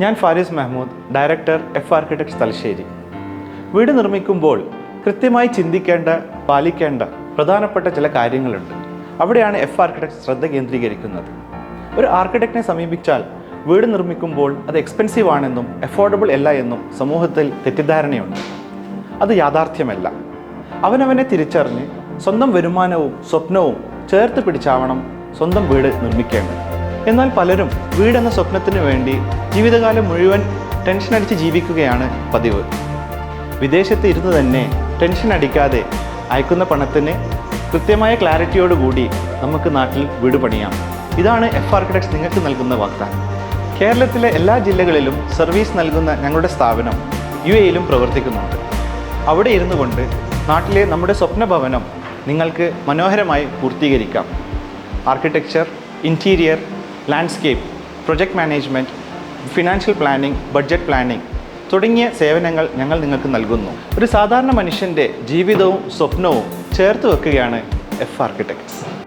ഞാൻ Faris Mehmood director F architects Thalassery. വീട് നിർമ്മിക്കുമ്പോൾ കൃത്യമായി ചിന്തിക്കേണ്ട പാലിക്കേണ്ട പ്രധാനപ്പെട്ട ചില കാര്യങ്ങളുണ്ട്. അവിടെയാണ് എഫ് ആർക്കിടെക്ട് ശ്രദ്ധ കേന്ദ്രീകരിക്കുന്നത്. ഒരു ആർക്കിടെക്റ്റിനെ സമീപിച്ചാൽ വീട് നിർമ്മിക്കുമ്പോൾ അത് എക്സ്പെൻസീവ് ആണെന്നും എഫോർഡബിൾ അല്ല എന്നും സമൂഹത്തിൽ തെറ്റിദ്ധാരണയുണ്ട്. അത് യാഥാർത്ഥ്യമല്ല. അവനവനെ തിരിച്ചറിഞ്ഞ് സ്വന്തം വരുമാനവും സ്വപ്നവും ചേർത്ത് പിടിച്ചാവണം സ്വന്തം വീട് നിർമ്മിക്കേണ്ടത്. എന്നാൽ പലരും വീടെന്ന സ്വപ്നത്തിന് വേണ്ടി ജീവിതകാലം മുഴുവൻ ടെൻഷൻ അടിച്ച് ജീവിക്കുകയാണ് പതിവ്. വിദേശത്ത് ഇരുന്ന് തന്നെ ടെൻഷൻ അടിക്കാതെ അയക്കുന്ന പണത്തിന് കൃത്യമായ ക്ലാരിറ്റിയോടുകൂടി നമുക്ക് നാട്ടിൽ വീട് പണിയാം. ഇതാണ് എഫ് ആർക്കിടെക്സ് നിങ്ങൾക്ക് നൽകുന്ന വാഗ്ദാനം. കേരളത്തിലെ എല്ലാ ജില്ലകളിലും സർവീസ് നൽകുന്ന ഞങ്ങളുടെ സ്ഥാപനം യു എയിലും പ്രവർത്തിക്കുന്നുണ്ട്. അവിടെ ഇരുന്നു കൊണ്ട് നാട്ടിലെ നമ്മുടെ സ്വപ്ന ഭവനം നിങ്ങൾക്ക് മനോഹരമായി പൂർത്തീകരിക്കാം. Architecture interior landscape project management financial planning budget planning തുടങ്ങിയ സേവനങ്ങൾ ഞങ്ങൾ നിങ്ങൾക്ക് നൽകുന്നു. ഒരു സാധാരണ മനുഷ്യന്റെ ജീവിതവും സ്വപ്നവും ചേർത്ത് വെക്കുകയാണ് എഫ് ആർക്കിടെക്ട്സ്